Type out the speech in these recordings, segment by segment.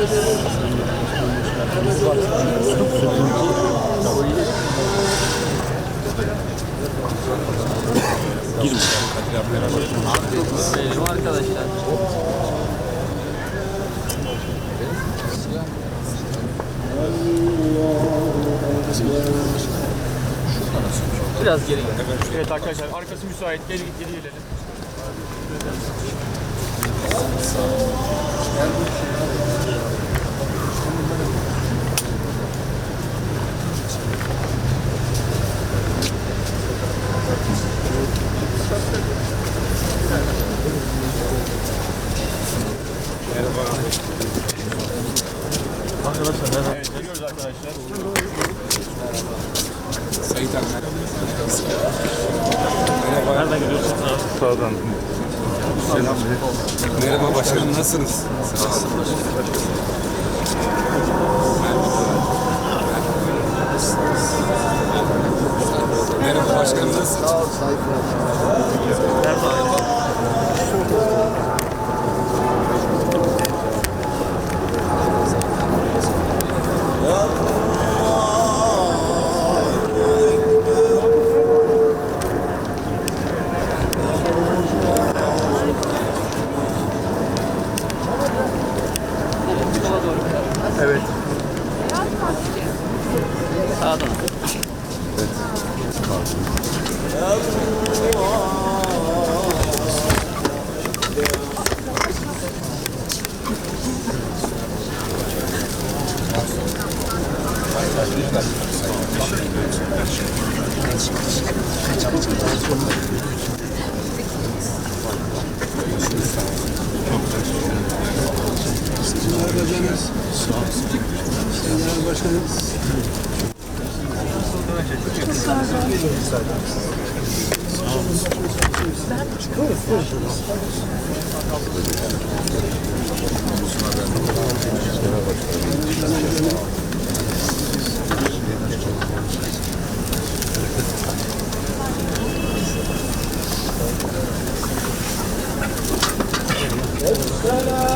Benim arkadaşlar. Biraz geri gel. Evet arkadaşlar arkası müsait. Geri geri gelelim. Arkadaşlar Evet, geliyoruz arkadaşlar. Merhaba başkanım nasılsınız? Merhaba başkanım nasılsınız? Evet. Selam.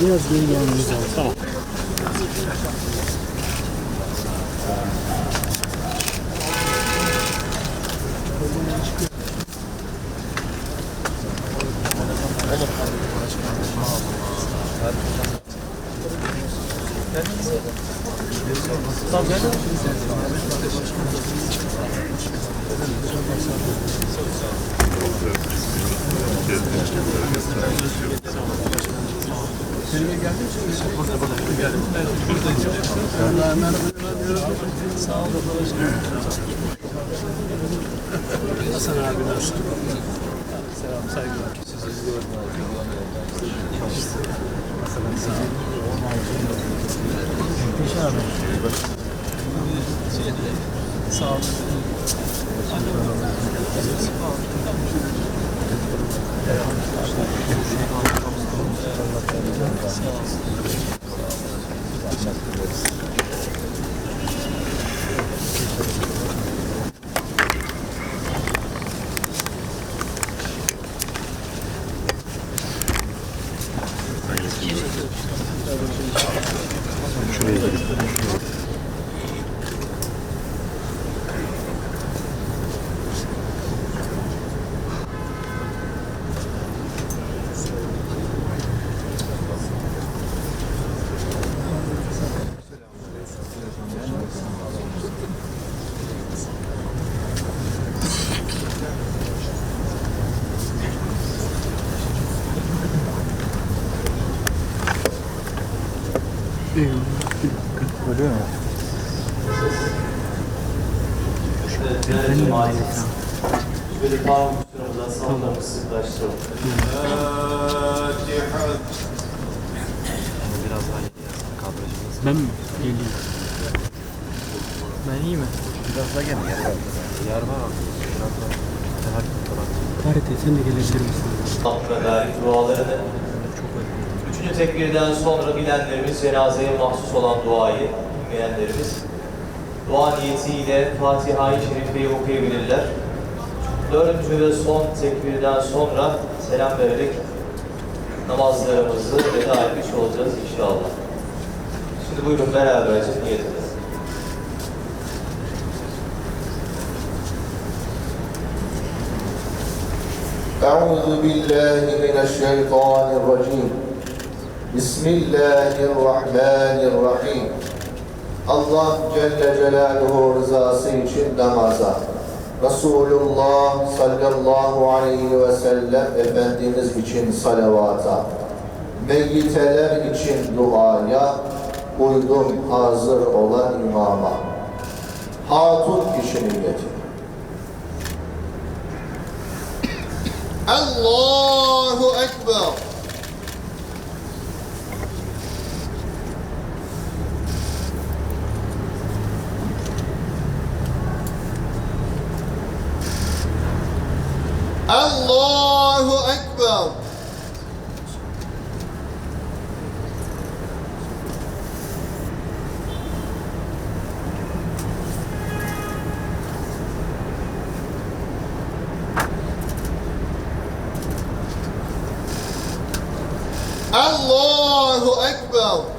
Biraz geri gelmemiz lazım. Tamam. Tamam gel. Selim'e geldim şimdi. Burada burada geldim. Ben buradayım. Allah'a emanet olun. Sağ olun. Hasan abi nasılsın? Selam, saygılar. Sizi izliyorum. Hasan abi sağ olun. İnşallah. Sağ olun. Sağ olun. Sağ olun. Şuraya gidelim. Görüyor musun? Parmak sıklaştıralım. Biraz daha. Kadrajımız. Ben? Geleyim. Ben iyi mi? Biraz daha gel. Yer var. Yer var abi. Biraz daha. Harita sen de gelebilir misin? Ve dair dualarını Üçüncü tekbirden sonra bilenlerimiz cenazeye mahsus olan duayı, bilmeyenlerimiz dua niyetiyle Fatiha-i Şerife'yi okuyabilirler. Dördüncü ve son tekbirden sonra selam vererek namazlarımızı veda etmiş olacağız inşallah. Şimdi buyurun beraberce niyet edelim. أعوذ بالله من الشيطان الرجيم بسم الله الرحمن الرحيم Allah Celle Celaluhu rızası için namaza Resulullah sallallahu aleyhi ve sellem Efendimiz için salavata Meyyiteler için duaya Uydum hazır olan imama. Hatun kişinin getir. Allahu Ekber. Allahu Ekber. Allahu Ekber.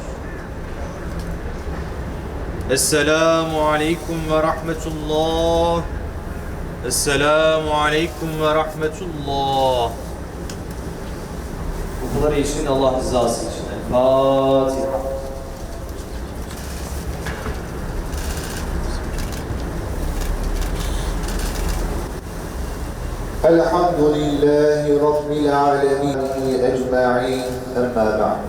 السلام عليكم ورحمة الله. السلام عليكم ورحمة الله. Bunları için Allah rızası için. Fatiha. الحمد لله رب العالمين أجمعين أما بعد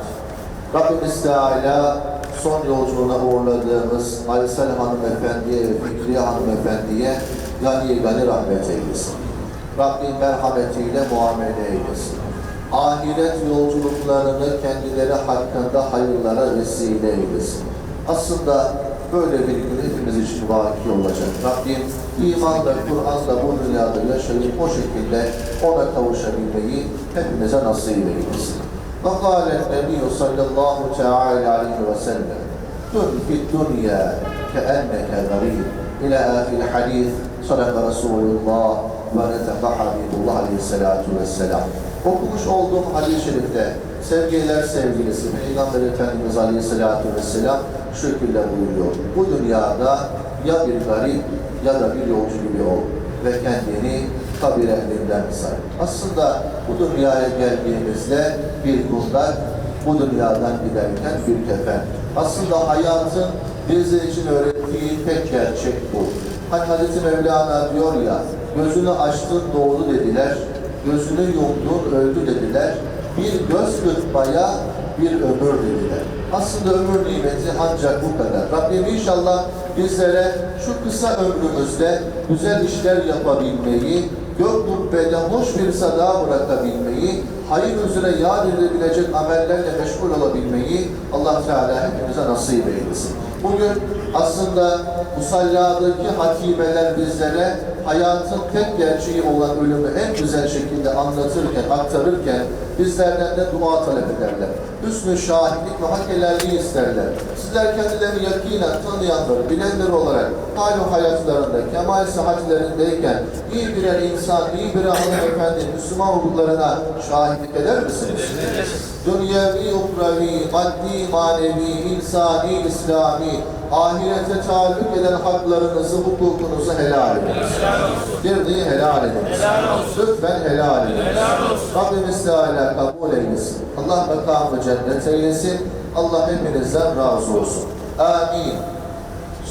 رب الاستعلاء son yolculuğuna uğurladığımız Aysel hanımefendiye ve Fikriye hanımefendiye gani gani rahmet eylesin. Rabbim merhametiyle muamele eylesin. Ahiret yolculuklarını kendileri hakkında hayırlara vesile eylesin. Aslında böyle bir gün hepimiz için vaki olacak. Rabbim imanla, Kur'an'la bu dünyada yaşayıp o şekilde ona kavuşabilmeyi hepimize nasip eylesin. Ve kâle nebiyyü sallallahu teâlâ aleyhi ve sellem Dün fid dünya keenneke garîb إلى آخر الحديث صدق رسول الله ونطق Habibullah Aleyhisselatü Vesselam. Okumuş olduğum hadis-i şerifte sevgiler sevgilisi Peygamber Efendimiz Aleyhisselatü Vesselam şu şekilde buyuruyor. Bu dünyada ya bir garip ya da bir yolcu gibi ol ve kendini kabir ehlinden say. Aslında bu dünyaya geldiğimizde bir kundak, bu dünyadan giderken bir kefen. Aslında hayatın bizler için öğrettiği tek gerçek bu. Hani Hazreti Mevlana diyor ya, gözünü açtın doğdu dediler, gözünü yumdun öldü dediler, bir göz kırpmaya bir ömür dediler. Aslında ömür nimeti ancak bu kadar. Rabbim inşallah bizlere şu kısa ömrümüzde güzel işler yapabilmeyi, gök kubbede hoş bir sada bırakabilmeyi, hayır üzere yad edilebilecek amellerle meşgul olabilmeyi Allah Teala hepimize nasip eylesin. Bugün aslında musalladaki hatimeler bizlere hayatın tek gerçeği olan ölümü en güzel şekilde anlatırken, aktarırken bizlerden de dua talep ederler. Hüsnü şahitlik ve hak helalliği isterler. Sizler kendilerini yakinen tanıyanları, bilenler olarak hal hayatlarında, kemal sıhhatlerindeyken iyi birer insan, iyi birer hanımefendi, Müslüman olduklarına şahitlik eder misiniz? Dünyevi, uhrevi, maddi, manevi, insani, İslami, ahirete taalluk eden haklarınızı, hukukunuzu helal ediniz. Girdiği helal ediniz. Lütfen helal ediniz. Rabbimiz Teala kabul eylesin. Allah makamı cennet eylesin. Allah hepinizden razı olsun. Amin.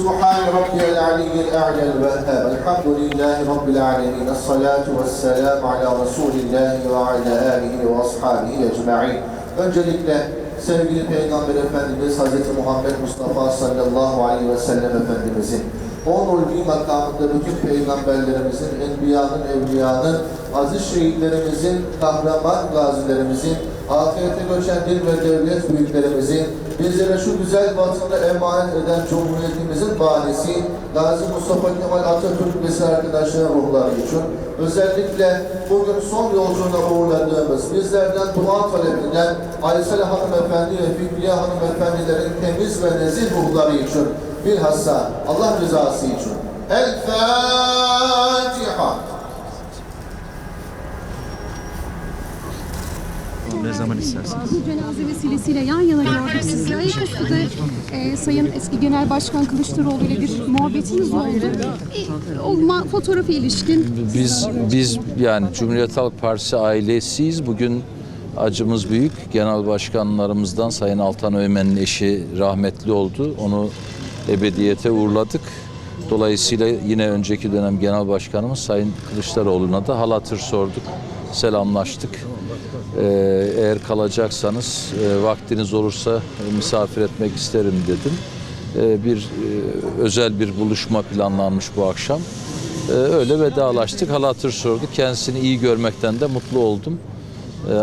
سبحان ربي العلي الأعلى الوهاب الحمد لله رب العالمين الصلاة والسلام على رسول الله وعلى آله وأصحابه أجمعين Öncelikle sevgili Peygamber Efendimiz Hz. Muhammed Mustafa sallallahu aleyhi ve sellem Efendimizin on ulvi makamında bütün peygamberlerimizin, enbiyanın, evliyanın, aziz şehitlerimizin, kahraman gazilerimizin, ahirete göçen din ve devlet büyüklerimizin, bizlere şu güzel vatanı emanet eden Cumhuriyetimizin banisi, Gazi Mustafa Kemal Atatürk ve arkadaşlar ruhları için, özellikle bugün son yolculuğuna uğurladığımız, bizlerden dua talep eden Aysel Hanımefendi ve Fikriye Hanımefendilerin temiz ve nezih ruhları için, bilhassa Allah rızası için. El Fatiha. Ne zaman isterseniz. Bu cenaze vesilesiyle yan yana gördük sizi. Ayaküstü de e, Sayın eski Genel Başkan Kılıçdaroğlu ile bir muhabbetiniz oldu. E, o ma- fotoğrafa ilişkin Biz biz yani Cumhuriyet Halk Partisi ailesiyiz. Bugün acımız büyük. Genel başkanlarımızdan Sayın Altan Öğmen'in eşi rahmetli oldu. Onu ebediyete uğurladık. Dolayısıyla yine önceki dönem genel başkanımız Sayın Kılıçdaroğlu'na da hal hatır sorduk. Selamlaştık. Ee, eğer kalacaksanız e, vaktiniz olursa e, misafir etmek isterim dedim. Ee, bir e, özel bir buluşma planlanmış bu akşam. Ee, öyle vedalaştık. Hal hatır sorduk. Kendisini iyi görmekten de mutlu oldum.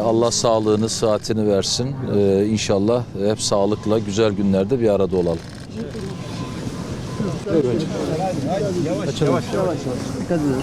Allah sağlığını, sıhhatini versin. Ee, İnşallah hep sağlıkla güzel günlerde bir arada olalım. Dikkat edin.